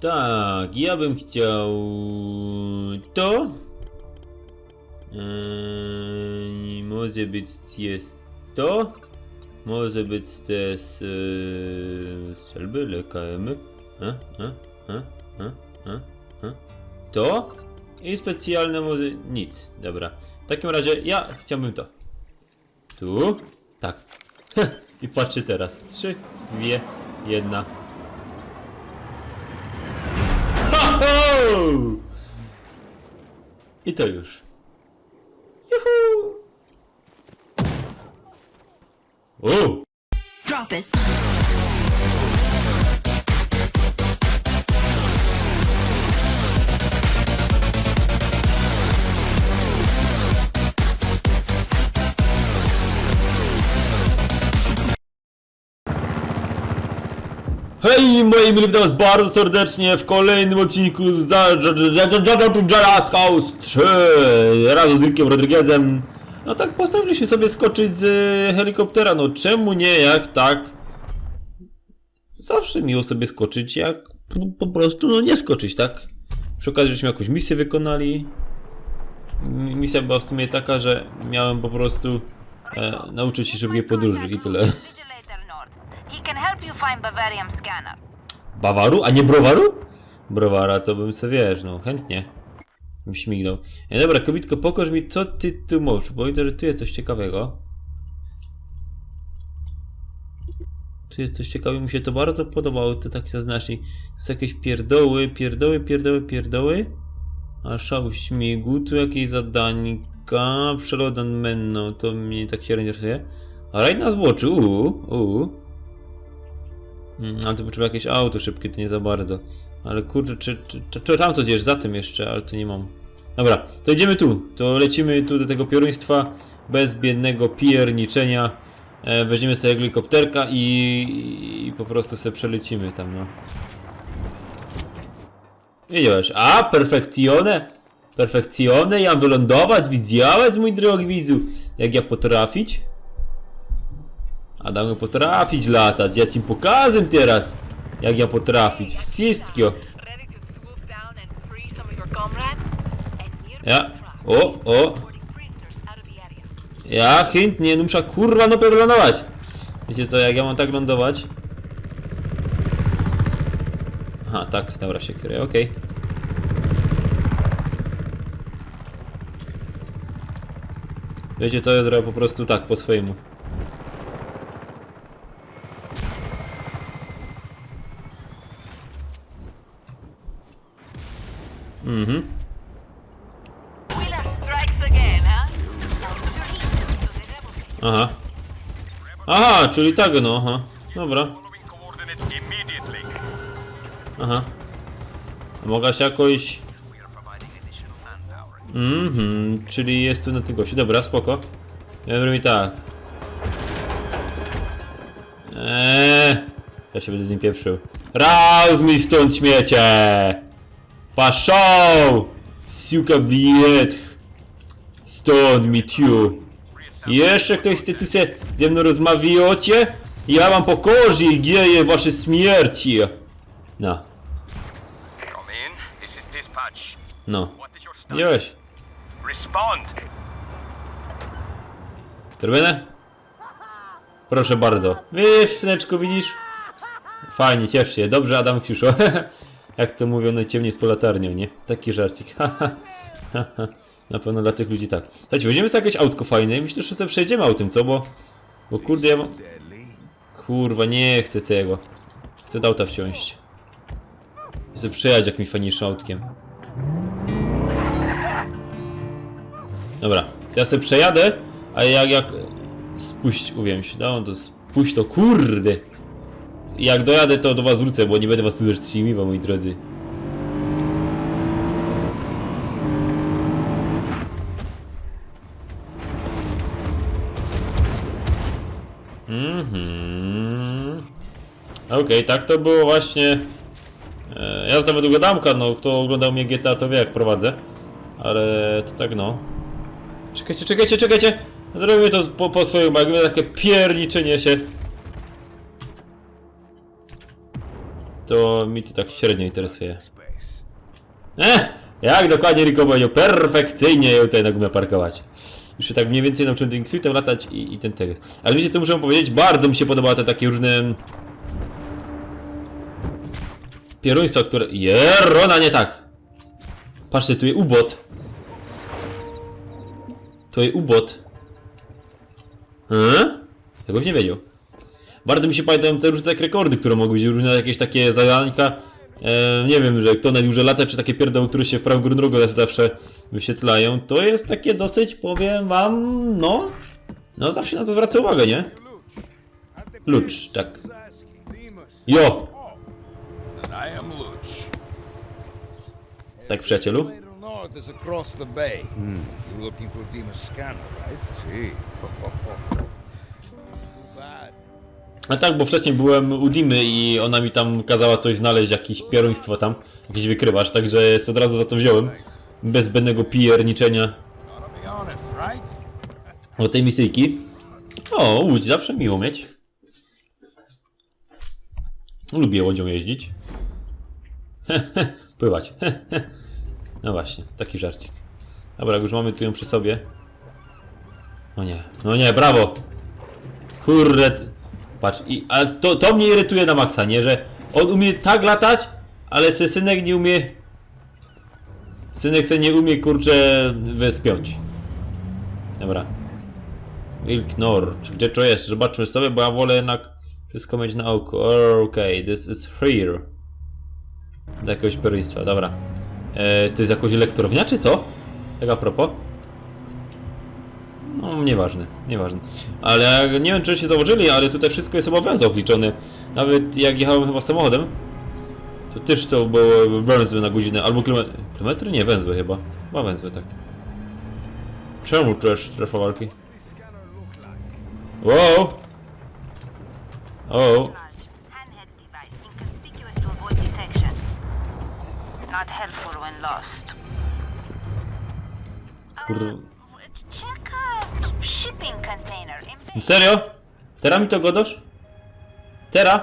Tak, ja bym chciał to. Eee, może być jest to. Może być też eee, e, strzelby. E, e. To. I specjalne może nic. Dobra. W takim razie ja chciałbym to. Tu. Tak. I patrzę teraz. 3, 2, 1. I to już. Juhu! O! Drop it. Hej, moi mili, witam was bardzo serdecznie w kolejnym odcinku z Jazz House 3 razem z Dirkiem Rodriguezem. No tak, postawiliśmy sobie skoczyć z e, helikoptera, no czemu nie, jak tak? Zawsze miło sobie skoczyć, jak po, prostu, no nie skoczyć, tak? Przy okazji, żeśmy jakąś misję wykonali. Misja była w sumie taka, że miałem po prostu e, nauczyć się szybkiej podróży i tyle. He can help you find Bavarium scanner. Bawaru, a nie browaru? Browara to bym sobie wiesz, no chętnie. Bym śmignął. E, dobra, kobitko, pokaż mi co ty tu możesz, bo widzę, że tu jest coś ciekawego. Tu jest coś ciekawego, mi się to bardzo podobało, to tak zaznaczni. To są jakieś pierdoły, pierdoły, pierdoły, pierdoły. A szał śmigu, tu jakieś zadanika, przelodan menno, to mnie tak się interesuje. A rajd na zboczu, uuu, uuu. Mm, ale to potrzeba jakieś auto szybkie, to nie za bardzo. Ale kurczę, czy, czy, czy, czy tam to gdzieś za tym jeszcze, ale to nie mam. Dobra, to idziemy tu. To lecimy tu do tego pioruństwa bez biednego pierniczenia. E, weźmiemy sobie helikopterka i, i po prostu sobie przelecimy tam, no. Widziałeś? A, perfekcjone! Perfekcjone, ja mam wylądować, widziałeś, mój drogi widzu, jak ja potrafić? Adam potrafić latać, ja ci pokażę teraz, jak ja potrafić, wszystko. Ja, o, o, ja chętnie, no muszę kurwa no lądować. Wiecie co, jak ja mam tak lądować? Aha, tak, dobra się kryje, okej. Wiecie co, ja zrobię po prostu tak, po swojemu. Czyli tak no, aha. Dobra. Aha. Mogę się jakoś... Mhm, czyli jest tu na tym gościu. Dobra, spoko. Ja bym mi tak. Eee, ja się będę z nim pieprzył. Raus mi stąd śmiecie! Paszą! Siuka bliet! Stąd mi tiu! Jeszcze ktoś chce tu se ze mną rozmawiać? Ja wam pokorzy i gieję wasze śmierci! No, Come in. This is dispatch. no. What is your status? Widziałeś? Respond. Zrobione? Proszę bardzo. Wiesz, syneczku, widzisz? Fajnie, ciesz się. Dobrze, Adam Krzyszo. Jak to mówią, najciemniej z latarnią, nie? Taki żarcik. Na pewno dla tych ludzi tak. Słuchajcie, weźmiemy sobie jakieś autko fajne myślę, że sobie przejdziemy autem, co? Bo, bo kurde, ja mam... Kurwa, nie chcę tego. Chcę do auta wsiąść. Chcę przejechać jakimś fajniejszym autkiem. Dobra, teraz sobie przejadę, a jak, jak... Spuść, uwięź, no to spuść to, kurde! Jak dojadę, to do was wrócę, bo nie będę was tu zatrzymywał, moi drodzy. Okej, tak to było właśnie... E, jazda według Adamka, no kto oglądał mnie GTA to wie jak prowadzę. Ale to tak no. Czekajcie, czekajcie, czekajcie! Zrobimy to po, po jak będzie takie pierniczenie się. to mi to tak średnio interesuje. Eh, jak dokładnie Rico powiedział, perfekcyjnie ją tutaj mogę parkować. Już się tak mniej więcej nauczyłem tym latać i, i ten tekst. Ale wiecie co muszę powiedzieć? Bardzo mi się podobały te takie różne... Pieruństwa, które... Jerona, nie tak! Patrzcie, tu jest ubot. To jest ubot. Hmm? Tego nie wiedział. Bardzo mi się pamiętają te różne takie rekordy, które mogły być, różne jakieś takie zadanka. E, nie wiem, że kto najdłużej lata, czy takie pierdoły, które się w prawą górę drogę zawsze wyświetlają. To jest takie dosyć, powiem wam, no... No zawsze na to zwraca uwagę, nie? Lucz, tak. Jo! Tak, przyjacielu. Bad. A tak, bo wcześniej byłem u Dimy i ona mi tam kazała coś znaleźć, jakieś pieruństwo tam, jakiś wykrywacz, także od razu za to wziąłem. Bez zbędnego right? o tej misyjki. O, łódź zawsze miło mieć. Lubię łodzią jeździć. Pływać. no właśnie, taki żarcik. Dobra, już mamy tu ją przy sobie. O nie, no nie, brawo! Kurde, patrz, i, ale to, to mnie irytuje na maksa, nie? Że on umie tak latać, ale se synek nie umie... Synek se nie umie, kurczę, wespiąć. Dobra. Czy gdzie to jest? Zobaczmy sobie, bo ja wolę jednak wszystko mieć na oku. Okej, this is here. Do jakiegoś perystwa, dobra. E, to jest jakoś elektrownia, czy co? Tak a propos. No, nieważne, nieważne. Ale nie wiem, czy się założyli, ale tutaj wszystko jest chyba węzeł wliczony. Nawet jak jechałem chyba samochodem, to też to było węzły na godzinę, albo kilometry. Kilometry? Nie, węzły chyba. Chyba węzły, tak. Czemu jest strefa walki? Wow! O! Handheld device inconspicuous to avoid detection. Not helpful when lost. Kurde. Check out shipping container. in- Serio? Teraz mi to godosz? Teraz?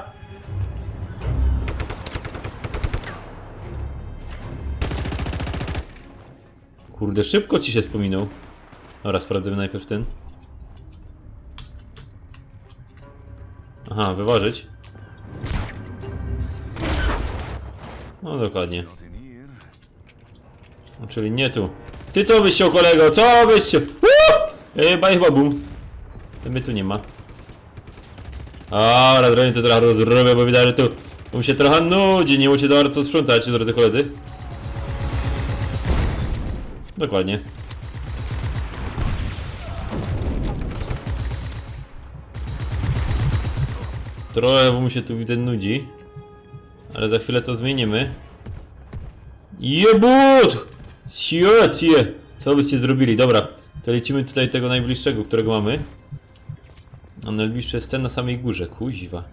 Kurde, szybko ci się wspominał. Dobra, sprawdzimy najpierw ten. Aha, wyważyć. No dokładnie. No, czyli nie tu. Ty co byś chciał kolego? Co byś chciał? Ej, baj chyba bum. Mnie tu nie ma. Dobra, drogi to trochę rozrobię, bo widać, że tu mu się trochę nudzi, nie mu się bardzo sprzątać, drodzy koledzy. Dokładnie. Trochę mu się tu widzę nudzi. Ale za chwilę to zmienimy. Jebut! Je! Co byście zrobili? Dobra, to lecimy tutaj tego najbliższego, którego mamy. A najbliższy jest ten na samej górze, kuźwa.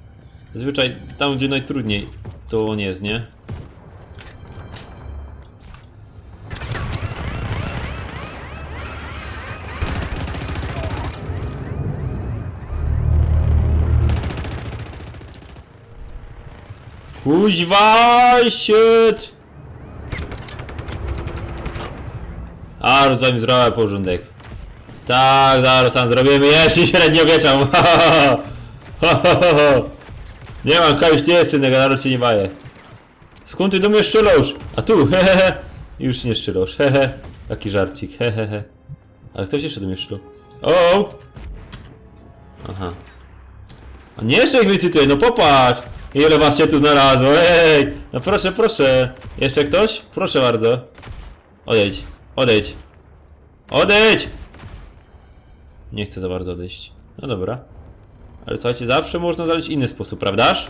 Zazwyczaj tam, gdzie najtrudniej, to on jest, nie? Kuźwa, shit! A, rozumiem, zrobię porządek. Tak, zaraz sam zrobimy jeszcze średniowieczą. Nie mam kogoś nie jest synek, zaraz się nie baję. Skąd ty do mnie szczelosz? A tu, hehehe. Już nie szczelosz, hehe. Taki żarcik, hehehe. Ale ktoś jeszcze do mnie szczelał. O! Aha. A nie jeszcze ich wycytuję, no popatrz! Ile was się tu znalazło, ej! No proszę, proszę. Jeszcze ktoś? Proszę bardzo. Odejdź, odejdź. Odejdź! Nie chcę za bardzo odejść. No dobra. Ale słuchajcie, zawsze można znaleźć inny sposób, prawdaż?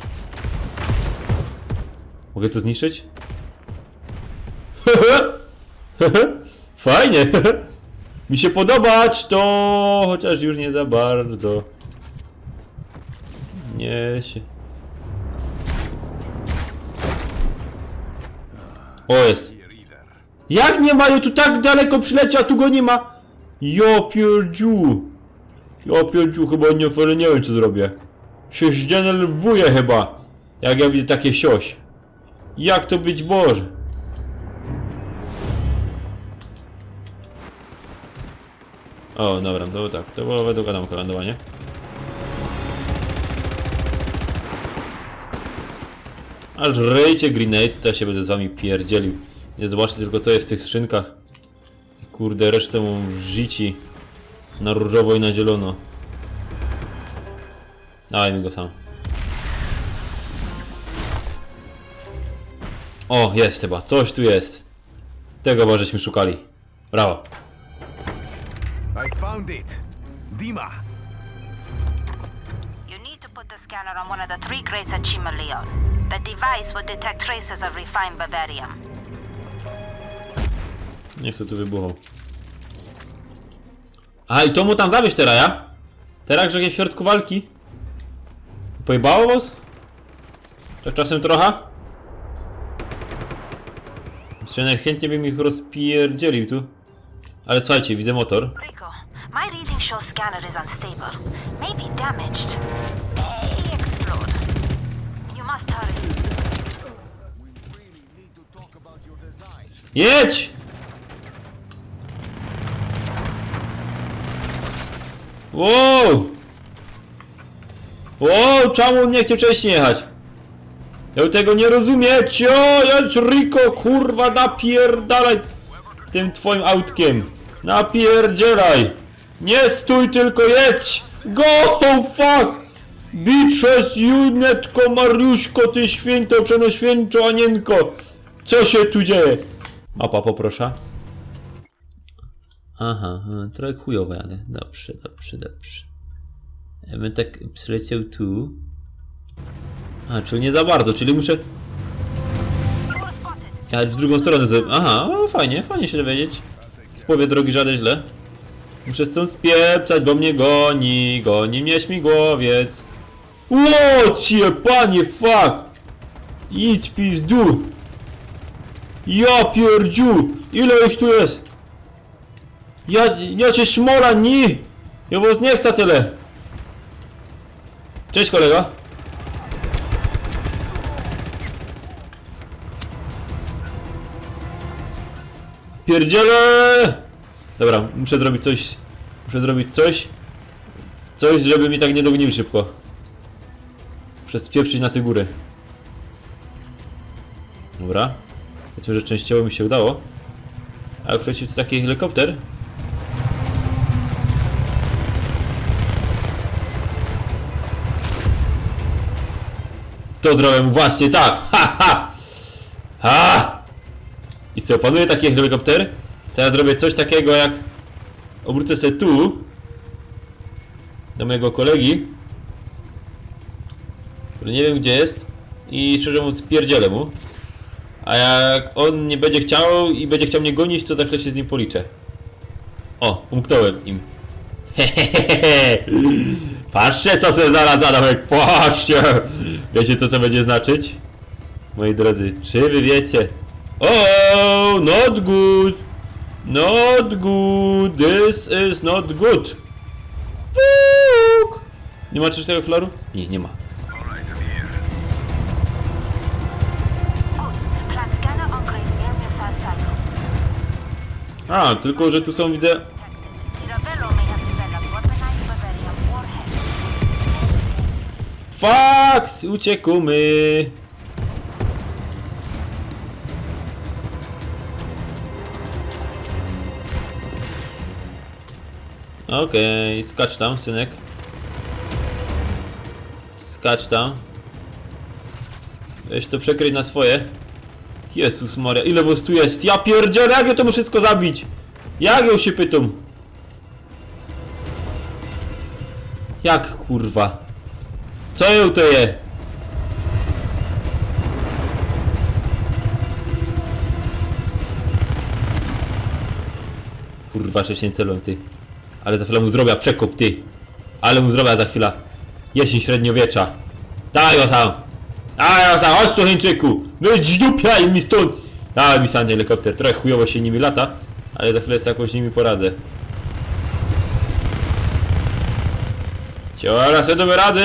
Mogę to zniszczyć? Fajnie! Mi się podobać to, chociaż już nie za bardzo. Nie się. O jest. Jak nie mają tu tak daleko przyleciał, tu go nie ma? Ja pierdziu. Ja pierdziu, chyba nie, ale nie wiem co zrobię. Się zdenerwuję chyba. Jak ja widzę takie sioś. Jak to być może? O, dobra, to tak, to było według Adamka lądowanie. Aż ryjcie grenades, co ja się będę z wami pierdzielił. Nie zobaczcie tylko co jest w tych skrzynkach. Kurde, resztę mu wrzici na różowo i na zielono. Dawaj mi go sam. O, jest chyba, coś tu jest. Tego chyba żeśmy szukali. Brawo. I found it. Dima. Scanner on one of the three crates at Chima Leon. The device will detect traces of refined Bavarium. Nie chcę tu wybuchał. A i to mu tam zawieźć teraz, ja? Teraz, że jest w środku walki? Pojebało was? Tak czasem trochę? Jeszcze najchętniej bym ich rozpierdzielił tu. Ale słuchajcie, widzę motor. Rico, my reading shows scanner is unstable. Maybe damaged. Jedź! Wow! Wow, czemu nie chciał wcześniej jechać? Ja tego nie rozumiecie! O, jedź Rico, kurwa, napierdalaj tym twoim autkiem. Napierdzielaj! Nie stój, tylko jedź! Go, fuck! Bitches, Junetko, Mariuszko, ty święto, przenoświęczo, anienko! Co się tu dzieje? Mapa poproszę. Aha, e, trochę chujowo jadę. Dobrze, dobrze, dobrze. Ja bym tak przyleciał tu. A, czyli nie za bardzo, czyli muszę jechać w drugą stronę. z- Aha, o, fajnie, fajnie się dowiedzieć. W połowie drogi żaden źle. Muszę stąd spieprzać, bo mnie goni, goni mnie śmigłowiec. Ło, cie, panie, fuck! Idź pizdu! Ja pierdziu! Ile ich tu jest? Ja, ja cię szmora, ni! Ja was nie chcę tyle! Cześć kolego! Pierdziele! Dobra, muszę zrobić coś. Muszę zrobić coś. Coś, żeby mi tak nie dognił szybko. Muszę na te góry. Dobra. Powiedzmy, że częściowo mi się udało. Ale przecież to taki helikopter. To zrobię mu właśnie tak! Ha ha! Ha! I co, panuje taki helikopter? Teraz zrobię coś takiego jak... Obrócę sobie tu. Do mojego kolegi. Który nie wiem gdzie jest. I szczerze mówiąc spierdzielę mu. A jak on nie będzie chciał i będzie chciał mnie gonić, to za chwilę się z nim policzę. O, umknąłem im. Hehehe. Patrzcie co sobie znalazł Adamek, patrzcie! Wiecie co to będzie znaczyć? Moi drodzy, czy wy wiecie? Oh, not good! Not good! This is not good! Fuck! Nie ma tego flaru? Nie, nie ma. A, tylko że tu są, widzę... Fax! Uciekamy! Okej, skacz tam, synek. Skacz tam. Weź to przekryj na swoje. Jezus Maria, ile was tu jest? Ja pierdzielę, jak ja to muszę wszystko zabić? Jak ją się pytam? Jak kurwa? Co ją to je? Kurwa, wcześniej celą ty. Ale za chwilę mu zrobię przekop ty. Ale mu zrobię za chwilę. Jesień średniowiecza. Dawaj go sam. Dawaj go sam, chodź tu Chińczyku. Wydziupiaj mi stąd. Dawaj mi sam helikopter. Trochę chujowo się nimi lata. Ale za chwilę sobie jakoś nimi poradzę. Ciora sobie do rady!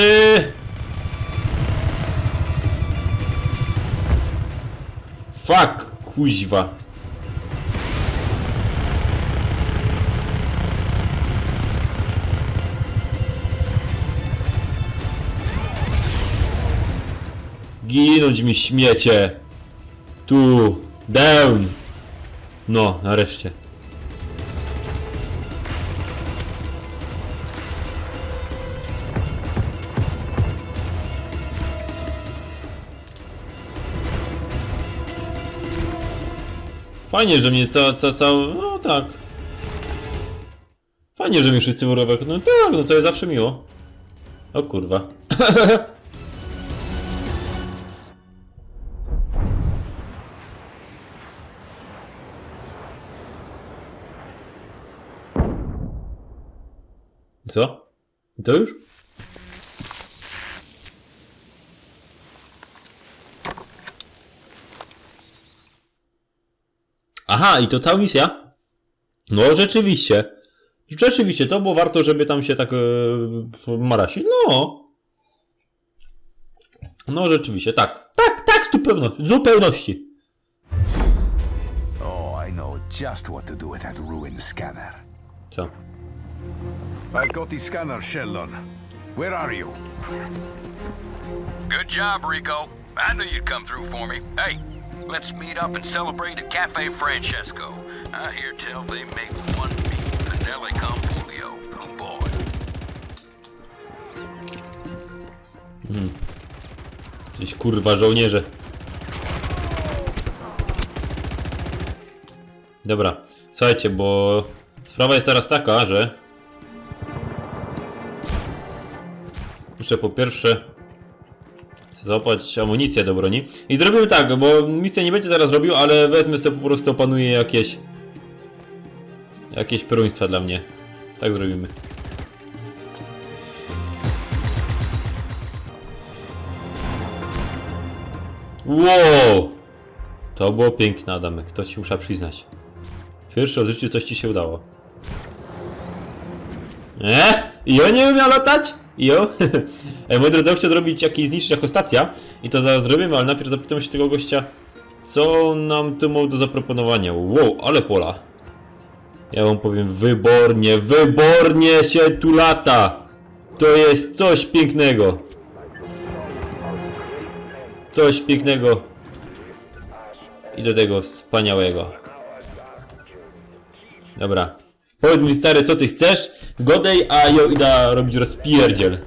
Fuck, kuźwa. Ginąć mi śmiecie. Tu, down. No, nareszcie. Fajnie, że mnie ca, ca, ca, no tak. Fajnie, że mnie wszyscy worowek, no tak, no to jest zawsze miło. O kurwa. Co? To już? Aha, i to cała misja? No, rzeczywiście. Rzeczywiście, to było warto, żeby tam się tak e, marasić. No. No, rzeczywiście, tak. Tak, tak, z zupełności. zupełności. Oh, I know just what to do with that scanner. Co? I've got the scanner, Sheldon. Where are you? Good job, Rico. I knew you'd come through for me. Hey, let's meet up and celebrate at Cafe Francesco. I hear tell they make one beef Canelli con polio. Oh boy. Gdzieś kurwa żołnierze. Dobra, słuchajcie, bo sprawa jest teraz taka, że muszę po pierwsze złapać amunicję do broni. I zrobimy tak, bo misja nie będzie teraz robił, ale wezmę sobie po prostu opanuję jakieś jakieś peruństwa dla mnie. Tak zrobimy. Wow! To było piękne, Adamek, to ci muszę przyznać. Pierwszy życiu coś ci się udało. E? Jo nie umie latać? Jo? moi drodzy, ja chcę zrobić jakiś zniszczyć jako stacja i to zaraz zrobimy, ale najpierw zapytam się tego gościa, co on nam tu ma do zaproponowania. Wow, ale pola. Ja wam powiem, wybornie, wybornie się tu lata. To jest coś pięknego. Coś pięknego. I do tego wspaniałego. Dobra. Powiedz mi stary, co ty chcesz? Godej, a ja idę robić rozpierdziel.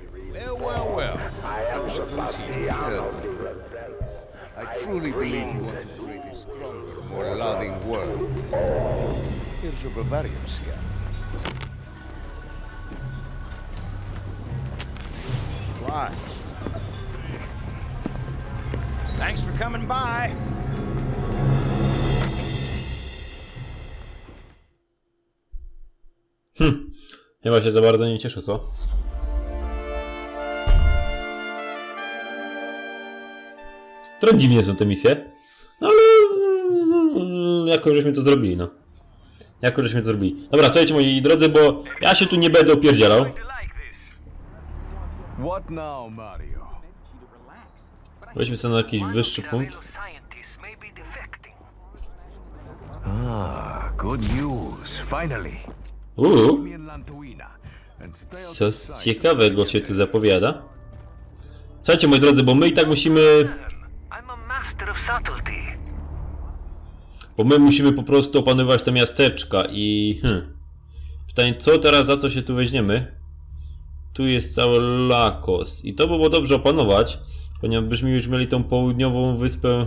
Thanks for coming by. Chyba się za bardzo nie cieszę, co? Trochę dziwnie są te misje. No ale... mm, Jako żeśmy to zrobili, no. Jako żeśmy to zrobili. Dobra, słuchajcie moi drodzy, bo ja się tu nie będę opierdzielał. What now, Mario? Weźmy sobie na jakiś wyższy punkt. Ah, good news. Finally. Uuu, co ciekawego się tu zapowiada. Słuchajcie moi drodzy, bo my i tak musimy... Bo my musimy po prostu opanować te miasteczka i... Hmm. Pytanie, co teraz, za co się tu weźmiemy? Tu jest cały Lakos. I to by było dobrze opanować, ponieważ byśmy już mieli tą południową wyspę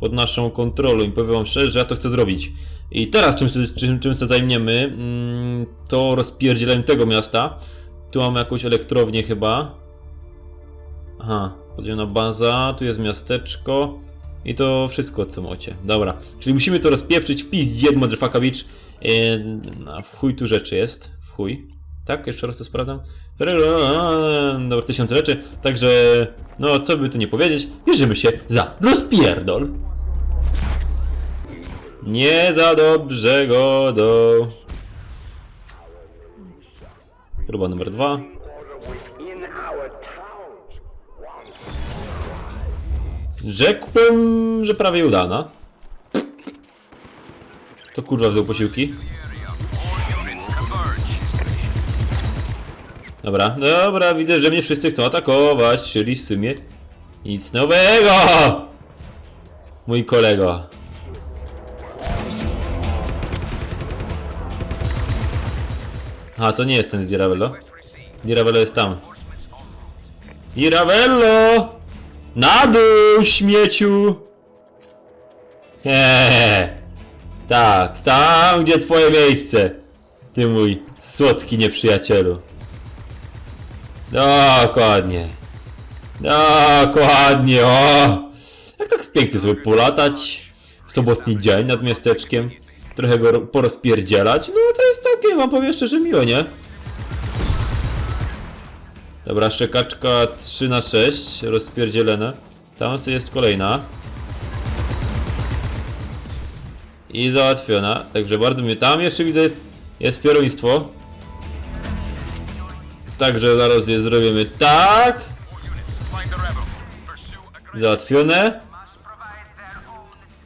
pod naszą kontrolą. I powiem wam szczerze, że ja to chcę zrobić. I teraz czym, się- czym, się zajmiemy, mm, to rozpierdzieleniem tego miasta. Tu mamy jakąś elektrownię chyba. Aha, podziemna baza, tu jest miasteczko. I to wszystko, co macie. Dobra, czyli musimy to rozpieprzyć w pizdzie, motherfucker bitch. A w chuj tu rzeczy jest. W chuj. Tak, jeszcze raz to sprawdzam. Dobra, tysiące rzeczy. Także, no co by tu nie powiedzieć, bierzemy się za rozpierdol. Nie za dobrego do... Próba numer dwa. Rzekłbym, że prawie udana. To kurwa wziął posiłki. Dobra, dobra, widzę, że mnie wszyscy chcą atakować, czyli w sumie nic nowego! Mój kolego. A, to nie jest ten z Diravello. Diravello jest tam. Diravello! Na dół, śmieciu! Hehehe. Tak, tam gdzie twoje miejsce. Ty mój słodki nieprzyjacielu. Dokładnie. Dokładnie, o! Jak tak pięknie sobie polatać w sobotni dzień nad miasteczkiem, trochę go ro- porozpierdzielać, no to jest całkiem, wam powiem szczerze, miło, nie? Dobra, szczekaczka 3 na 6 rozpierdzielona. Tam jest kolejna. I załatwiona, także bardzo mnie tam jeszcze widzę jest, jest. Także zaraz je zrobimy tak. Załatwione.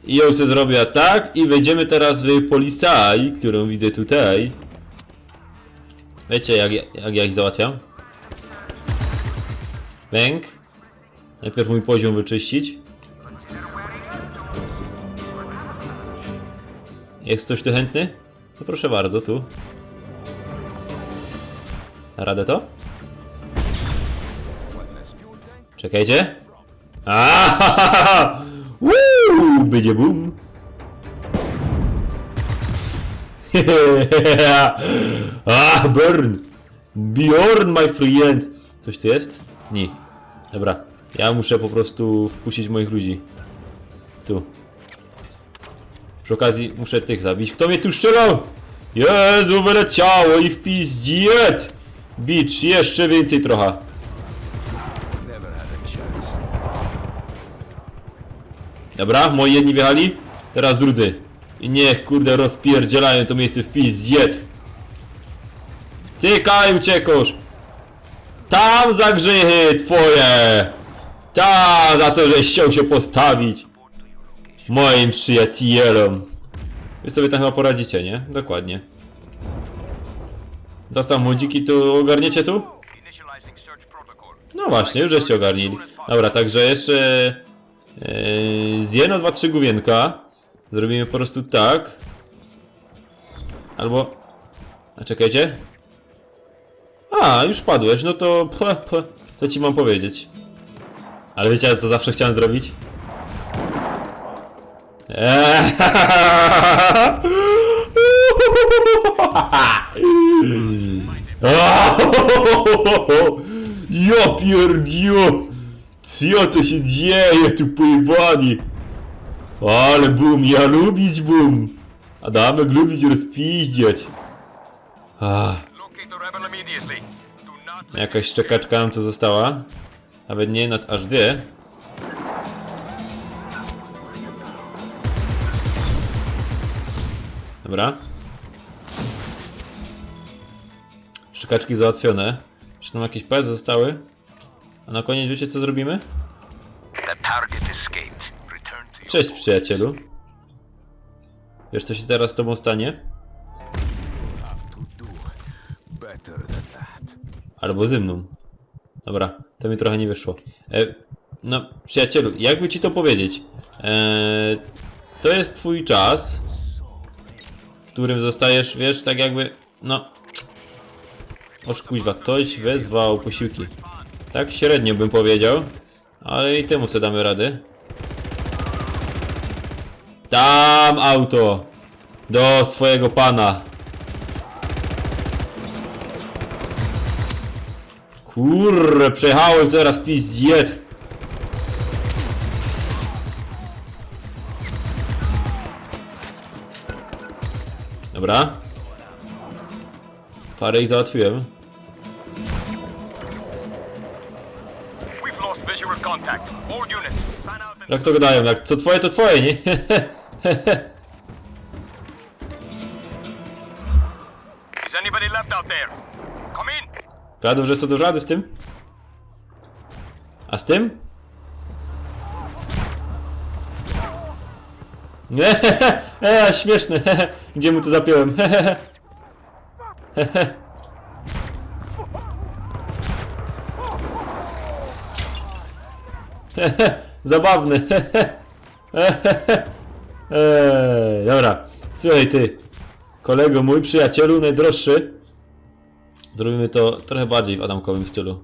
I ją sobie zrobię tak i wejdziemy teraz w Polisai, którą widzę tutaj. Wiecie jak, ja- jak ja ich załatwiam? Bęk. Najpierw mój poziom wyczyścić. Jest ktoś tu chętny? No proszę bardzo, tu. Radę to? Czekajcie. Aaaa! Woo! Będzie boom. ah, burn! Bjorn, my friend! Coś tu jest? Nie. Dobra. Ja muszę po prostu wpuścić moich ludzi. Tu. Przy okazji muszę tych zabić. Kto mnie tu strzelał? Jezu, wyleciało i w pizdziet! Bicz, jeszcze więcej trochę. Dobra, moi jedni wjechali, teraz drudzy. I niech kurde rozpierdzielają to miejsce w pizdziet. Tykaj uciekłosz! Tam za grzechy twoje! Tam za to, że chciał się postawić moim przyjacielom. Wy sobie tam chyba poradzicie, nie? Dokładnie. Dostał młodziki tu, ogarniecie tu? No właśnie, już żeście ogarnili. Dobra, także jeszcze yy, z jedno, dwa, trzy główienka. Zrobimy po prostu tak. Albo... A czekajcie. A, już padłeś, no to... To ci mam powiedzieć. Ale wiecie, co zawsze chciałem zrobić? Eee, Ja pierdziu! Co to się dzieje tu pojebani? Ale bum, ja lubić bum! Adamek lubić rozpiździać. Ah, jakaś szczekaczka nam tu została. Nawet nie, nad aż dwie. Dobra. Szczekaczki załatwione. Czy tam jakieś PS zostały? A na koniec wiecie co zrobimy? Cześć przyjacielu. Wiesz co się teraz z tobą stanie? Albo ze mną. Dobra, to mi trochę nie wyszło. E, no, przyjacielu, jakby ci to powiedzieć? E, to jest twój czas, w którym zostajesz, wiesz, tak jakby, no... Oż kuźwa, ktoś wezwał posiłki. Tak średnio bym powiedział, ale i temu co damy rady. Tam auto! Do swojego pana! Kurre, przejechałem zaraz pizjet. Dobra. Parę ich załatwiłem. Jak to gadają, jak co twoje to twoje, nie? Prawdą, że sobie rady z tym? A z tym? Nie, śmieszne, gdzie mu to zapiąłem? Zabawne. Eee, dobra. Słuchaj ty. Kolego mój, przyjacielu, najdroższy. Zrobimy to trochę bardziej w Adamkowym stylu.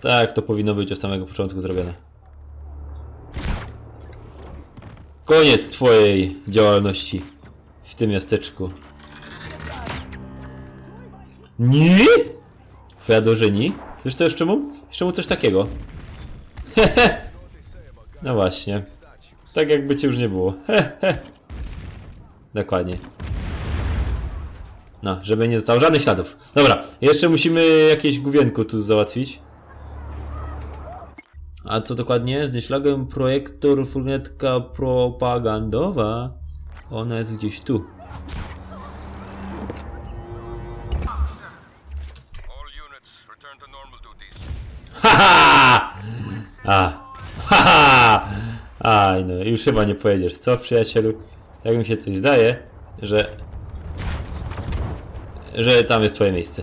Tak, to powinno być od samego początku zrobione. Koniec twojej działalności w tym miasteczku. Nie? Feodorzyni? Wiesz co jeszcze mu? Jeszcze mu coś takiego. no właśnie. Tak jakby cię już nie było. Dokładnie. No, żeby nie zostało żadnych śladów. Dobra, jeszcze musimy jakieś główienko tu załatwić. A co dokładnie? Znieślagłem projektor furnetka propagandowa. Ona jest gdzieś tu. A. Haha! Aj, no już chyba nie pojedziesz, co przyjacielu? Tak mi się coś zdaje, że... Że tam jest twoje miejsce.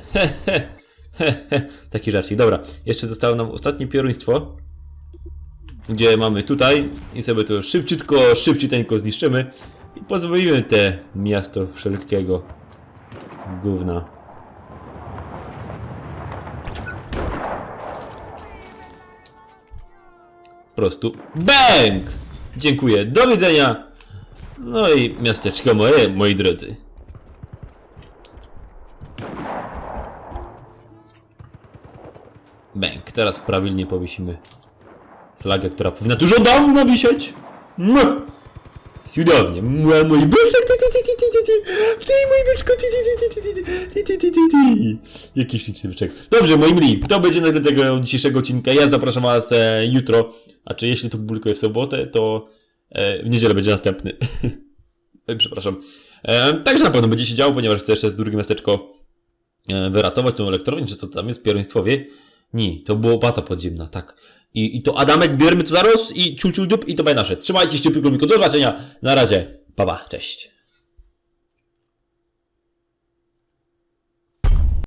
Taki żarcik. Dobra, jeszcze zostało nam ostatnie pioruństwo. Gdzie mamy tutaj i sobie to szybciutko, szybciuteńko zniszczymy i pozbawimy te miasto wszelkiego gówna. Prostu BANG! Dziękuję, do widzenia! No i miasteczko moje, moi drodzy. Bęk, teraz prawilnie powiesimy flagę, która powinna już dawno wisieć. No! Cudownie. Mua, mój byczek, ty, ty, ty, ty, ty, ty, ty, ty, mój byczku, ty, ty, ty, ty, ty, ty, ty, ty, ty, ty. Jaki śliczny byczek. Dobrze, moi mili, kto będzie na tego dzisiejszego odcinka? Ja zapraszam was e, jutro, a czy jeśli to publikuję w sobotę, to e, w niedzielę będzie następny. E, Przepraszam. E, także na pewno będzie się działo, ponieważ chcę jeszcze drugie miasteczko e, wyratować, tą elektrownię, czy co tam jest, w Pieroństwowie. Nie, to było baza podziemna, tak. I, I to Adamek, bierzemy to zaraz i ciul ciul dup i to będzie nasze. Trzymajcie się, tylko do zobaczenia. Na razie. Pa, pa, cześć.